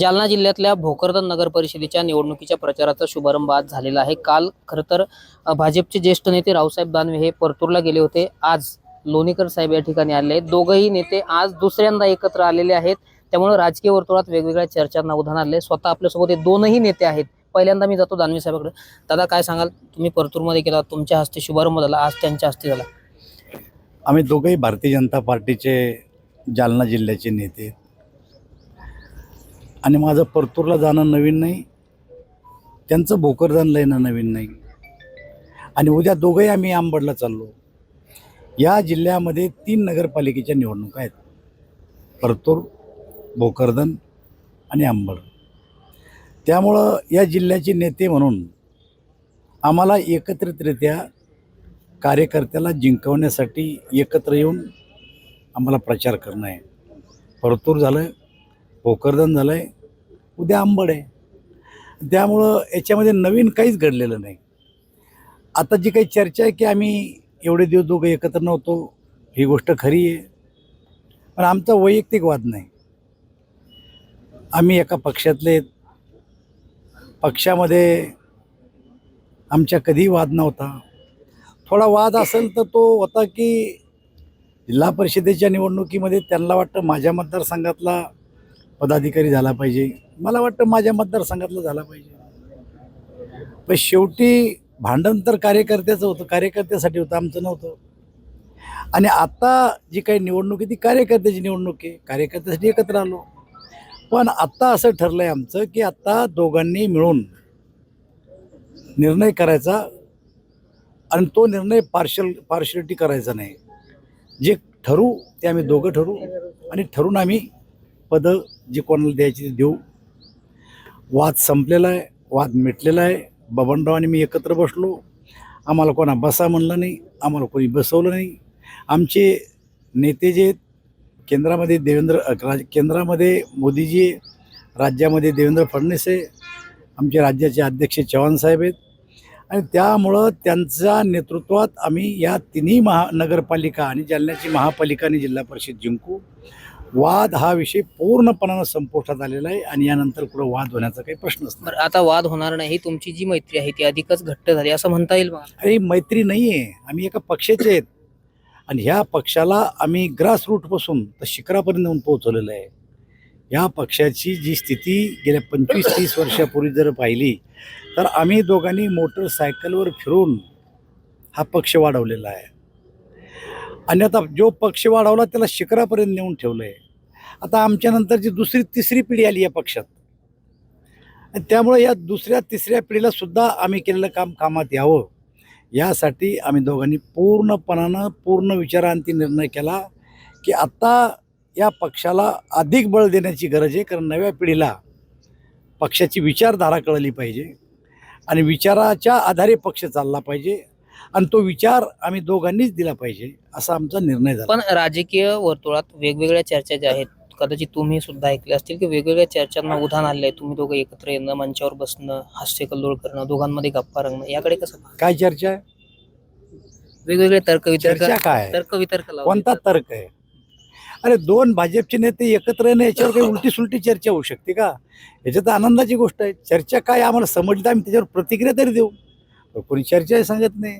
जालना जिल्ह्यातल्या भोकरदन नगर परिषदेच्या निवडणुकीच्या प्रचाराचा शुभारंभ आज झालेला आहे. काल खरं तर भाजपचे ज्येष्ठ नेते रावसाहेब दानवे हे परतूरला गेले होते. आज लोणीकर साहेब या ठिकाणी आले. आहेत दोघंही नेते आज दुसऱ्यांदा एकत्र आलेले आहेत. त्यामुळे राजकीय वर्तुळात वेगवेगळ्या चर्चांना उधाण आले स्वतः आपल्यासोबत हे दोनही नेते आहेत. पहिल्यांदा मी जातो दानवे साहेबाकडे. दादा काय सांगाल? तुम्ही परतूरमध्ये गेला तुमच्या हस्ते शुभारंभ झाला आज त्यांच्या हस्ते झाला. आम्ही दोघंही भारतीय जनता पार्टीचे जालना जिल्ह्याचे नेते. आहेत. आणि माझं परतूरला जाणं नवीन नाही त्यांचं भोकरदानला येणं नवीन नाही. आणि उद्या दोघंही आम्ही आंबडला चाललो. या जिल्ह्यामध्ये तीन नगरपालिकेच्या निवडणुका आहेत. परतूर भोकरदन आणि आंबड. त्यामुळं या जिल्ह्याचे नेते म्हणून आम्हाला एकत्रितरित्या कार्यकर्त्याला जिंकवण्यासाठी एकत्र येऊन आम्हाला प्रचार करणं आहे. परतूर झालं भोकरदन झालं आहे उद्या आंबड आहे. त्यामुळं याच्यामध्ये नवीन काहीच घडलेलं नाही. आता जी काही चर्चा आहे की आम्ही एवढे दिवस दोघं एकत्र नव्हतो ही गोष्ट खरी आहे. पण आमचा वैयक्तिक वाद नाही. आम्ही एका पक्षातले पक्षामध्ये आमच्या कधीही वाद नव्हता. थोडा वाद असेल तर तो होता की जिल्हा परिषदेच्या निवडणुकीमध्ये त्यांना वाटतं माझ्या मतदारसंघातला पदाधिकारी झाला पाहिजे. मला वाटतं माझ्या मतदारसंघातला झाला पाहिजे. पण शेवटी भांडण तर कार्यकर्त्याचं होतं. कार्यकर्त्यासाठी होतं आमचं नव्हतं. आणि आता जी काही निवडणूक आहे ती कार्यकर्त्याची निवडणूक आहे. कार्यकर्त्यासाठी एकत्र आलो. पण आत्ता असं ठरलं आहे आमचं की आत्ता दोघांनी मिळून निर्णय करायचा आणि तो निर्णय पार्शल पार्शलिटी करायचा नाही. जे ठरू ते आम्ही दोघं ठरू आणि ठरून आम्ही पदं जे कोणाला द्यायची ते देऊ. वाद संपलेला आहे वाद मिटलेला आहे. बबनराव आणि मी एकत्र बसलो. आम्हाला कोणा बसा म्हणलं नाही आम्हाला कोणी बसवलं नाही. आमचे नेते जे आहेत, केंद्रामध्ये देवेंद्र राज केंद्रामध्ये मोदीजी राज्यामध्ये देवेंद्र फडणवीस आहे आमचे राज्याचे अध्यक्ष चव्हाण साहेब आहेत. आणि त्यामुळं त्यांच्या नेतृत्वात आम्ही या तिन्ही महा नगरपालिका आणि जालन्याची महापालिका आणि जिल्हा परिषद जिंकू. वाद हा विषय पूर्णपणानं संपुष्टात आलेला आहे आणि यानंतर पुढे वाद होण्याचा काही प्रश्नच नाही. बरं आता वाद होणार नाही तुमची जी मैत्री आहे ती अधिकच घट्ट झाली असं म्हणता येईल मला. अरे मैत्री नाही आहे आम्ही एका पक्षाचे आहेत. आणि ह्या पक्षाला आम्ही ग्रास रूटपासून तर शिखरापर्यंत नेऊन पोहोचवलेलं आहे. या पक्षाची जी स्थिती गेल्या पंचवीस तीस वर्षापूर्वी जर पाहिली तर आम्ही दोघांनी मोटरसायकलवर फिरून हा पक्ष वाढवलेला आहे. अन्यथा आता जो पक्ष वाढवला त्याला शिखरापर्यंत नेऊन ठेवलं आहे आता आमच्यानंतरची दुसरी तिसरी पिढी आली या पक्षात. आणि त्यामुळे या दुसऱ्या तिसऱ्या पिढीला सुद्धा आम्ही केलेलं काम कामात यावं. यासाठी आम्ही दोघांनी पूर्णपणानं पूर्ण विचारांती निर्णय केला की आत्ता या पक्षाला अधिक बळ देण्याची गरज आहे. कारण नव्या पिढीला पक्षाची विचारधारा कळली पाहिजे. आणि विचाराच्या आधारे पक्ष चालला पाहिजे. आणि तो विचार आम्ही दोघांनीच दिला पाहिजे असा आमचा निर्णय झाला. पण राजकीय वर्तुळात वेगवेगळ्या चर्चा ज्या आहेत कदाचित तुम्ही सुद्धा ऐकल्या असतील की वेगवेगळ्या चर्चांना उधाण आले तुम्ही दोघं एकत्र येणं मंचावर बसणं हास्य कल्लोळ करणं दोघांमध्ये गप्पा रंगणं याकडे कसं? काय चर्चा? आहे वेगवेगळे तर्क वितर्क चर्चा काय आहे? तर्क वितर्क लावले कोणता जातात. तर्क आहे? अरे दोन भाजपचे नेते एकत्र येणं याच्यावर काही उलटी सुलटी चर्चा होऊ शकते का? याच्यात आनंदाची गोष्ट आहे. चर्चा काय आम्हाला समजली आम्ही त्याच्यावर प्रतिक्रिया तरी देऊ. पण कोणी चर्चा सांगत नाही.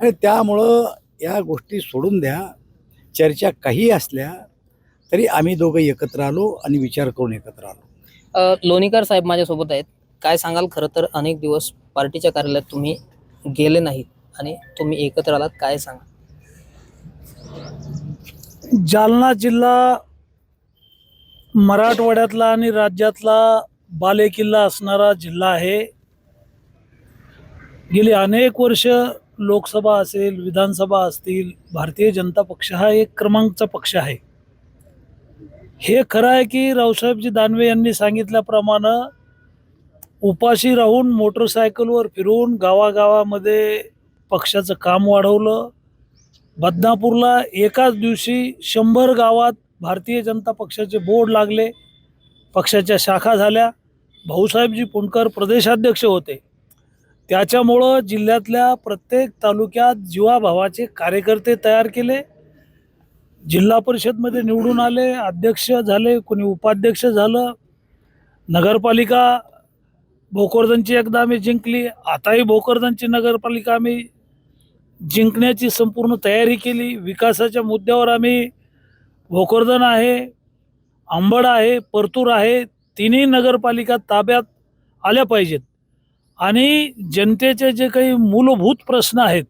आणि त्यामुळं या गोष्टी सोडून द्या. चर्चा काही असल्या तरी आम्ही दोघं एकत्र आलो आणि विचार करून एकत्र आलो. लोणीकर साहेब माझ्यासोबत आहेत. काय सांगाल? खरं तर अनेक दिवस पार्टीच्या कार्यालयात तुम्ही गेले नाहीत आणि तुम्ही एकत्र आलात. काय सांगा जालना जिल्हा मराठवाड्यातला आणि राज्यातला बालेकिल्ला असणारा जिल्हा आहे. गेली अनेक वर्ष लोकसभा असेल विधानसभा असतील भारतीय जनता पक्ष हा एक क्रमांकचा पक्ष आहे. हे खरं आहे की रावसाहेबजी दानवे यांनी सांगितल्याप्रमाणे उपाशी राहून मोटरसायकलवर फिरून गावागावामध्ये पक्षाचं काम वाढवलं. बदनापूरला एकाच दिवशी शंभर गावात भारतीय जनता पक्षाचे बोर्ड लागले. पक्षाच्या शाखा झाल्या. भाऊसाहेबजी पुणकर प्रदेशाध्यक्ष होते. त्याच्यामुळं जिल्ह्यातल्या प्रत्येक तालुक्यात जीवाभावाचे कार्यकर्ते तयार केले. जिल्हा परिषदमध्ये निवडून आले अध्यक्ष झाले कोणी उपाध्यक्ष झालं. नगरपालिका भोकरदनची एकदा आम्ही जिंकली. आताही भोकरदनची नगरपालिका आम्ही जिंकण्याची संपूर्ण तयारी केली. विकासाच्या मुद्द्यावर आम्ही भोकरदन आहे अंबड आहे परतूर आहे तिन्ही नगरपालिका ताब्यात आल्या पाहिजेत. आणि जनतेचे जे काही मूलभूत प्रश्न आहेत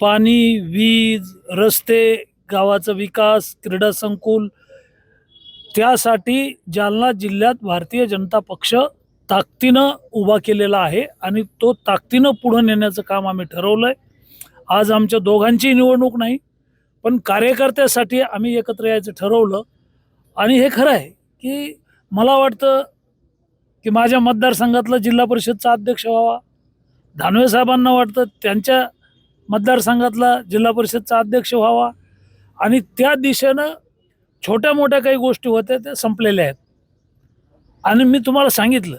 पाणी वीज रस्ते गावाचा विकास क्रीडा संकुल त्यासाठी जालना जिल्ह्यात भारतीय जनता पक्ष ताकदीनं उभा केलेला आहे आणि तो ताकदीनं पुढं नेण्याचं काम आम्ही ठरवलं आहे आज आमच्या दोघांची निवडणूक नाही पण कार्यकर्त्यासाठी आम्ही एकत्र यायचं ठरवलं. आणि हे खरं आहे की मला वाटतं की माझ्या मतदारसंघातला जिल्हा परिषदचा अध्यक्ष व्हावा. धानवे साहेबांना वाटतं त्यांच्या मतदारसंघातला जिल्हा परिषदचा अध्यक्ष व्हावा. आणि त्या दिशेनं छोट्या मोठ्या काही गोष्टी होत्या त्या संपलेल्या आहेत. आणि मी तुम्हाला सांगितलं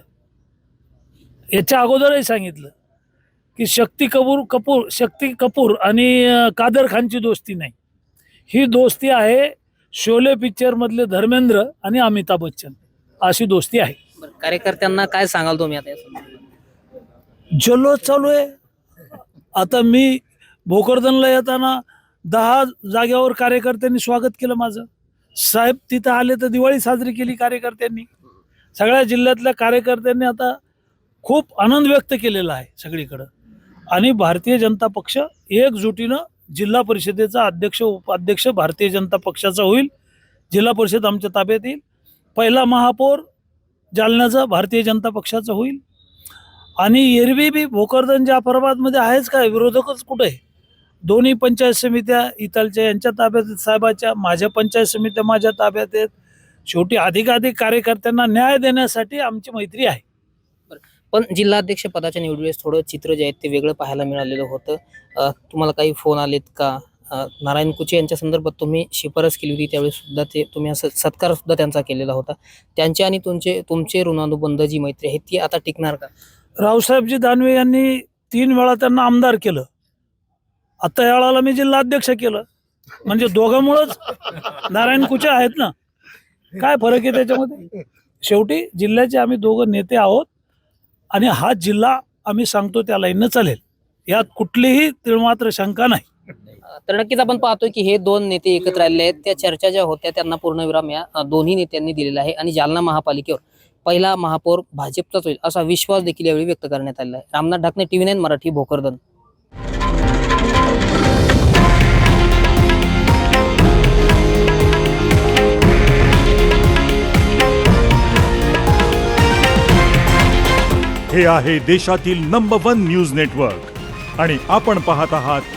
याच्या अगोदरही सांगितलं की शक्ती कपूर कपूर शक्ती कपूर आणि कादर खानची दोस्ती नाही. ही दोस्ती आहे शोले पिक्चरमधले धर्मेंद्र आणि अमिताभ बच्चन. अशी दोस्ती आहे. बरं, कार्यकर्त्यांना काय सांगाल तुम्ही आता या संदर्भात? जल्लोष चालू आहे. आता मी भोकरदनला येताना दहा जाग्यावर कार्यकर्त्यांनी स्वागत केलं माझं. साहेब तिथं आले तर दिवाळी साजरी केली कार्यकर्त्यांनी. सगळ्या जिल्ह्यातल्या कार्यकर्त्यांनी आता खूप आनंद व्यक्त केलेला आहे सगळीकडं. आणि भारतीय जनता पक्ष एकजुटीनं जिल्हा परिषदेचा अध्यक्ष उपाध्यक्ष भारतीय जनता पक्षाचा होईल. जिल्हा परिषद आमच्या ताब्यात येईल. पहिला महापौर जालन्याचं भारतीय जनता पक्षाचं होईल. आणि एरवी बी भोकरदन जाफराबादमध्ये आहेच काय? विरोधकच कुठे? दोन्ही पंचायत समित्या इथलच्या यांच्या ताब्यात आहेत. साहेबाच्या माझ्या पंचायत समित्या माझ्या ताब्यात आहेत. शेवटी अधिकाधिक कार्यकर्त्यांना न्याय देण्यासाठी आमची मैत्री आहे. पण जिल्हाध्यक्ष पदाच्या निवडीवेळेस थोडं चित्र जे आहे ते वेगळं पाहायला मिळालेलं होतं. तुम्हाला काही फोन आलेत का? नारायण कुचे यांच्या संदर्भात तुम्ही शिफारस केली होती त्यावेळी सुद्धा ते तुम्ही असं सत्कार सुद्धा त्यांचा केलेला होता. त्यांचे आणि तुमचे तुमचे ऋणानुबंध जी मैत्री आहे ती आता टिकणार का? रावसाहेबजी दानवे यांनी तीन वेळा त्यांना आमदार केलं. आता या वेळाला मी जिल्हाध्यक्ष केलं. म्हणजे दोघांमुळंच नारायण कुचे आहेत ना. काय फरक आहे त्याच्यामध्ये? शेवटी जिल्ह्याचे आम्ही दोघं नेते आहोत आणि हा जिल्हा आम्ही सांगतो त्या लाईननं चालेल. यात कुठलीही तिळमात्र शंका नाही. तर नक्कीच आपण पाहतोय की हे दोन नेते एकत्र आलेले आहेत. त्या चर्चा ज्या होत्या त्यांना पूर्णविराम या दोन्ही नेत्यांनी दिलेला आहे. आणि जालना महापालिकेवर पहिला महापौर भाजपचाच होईल असा विश्वास देखील यावेळी व्यक्त करण्यात आलेला आहे. Ramnath Dhakane TV nine Marathi Bhokardan. हे आहे देशातील नंबर वन न्यूज नेटवर्क आणि आपण पाहत आहात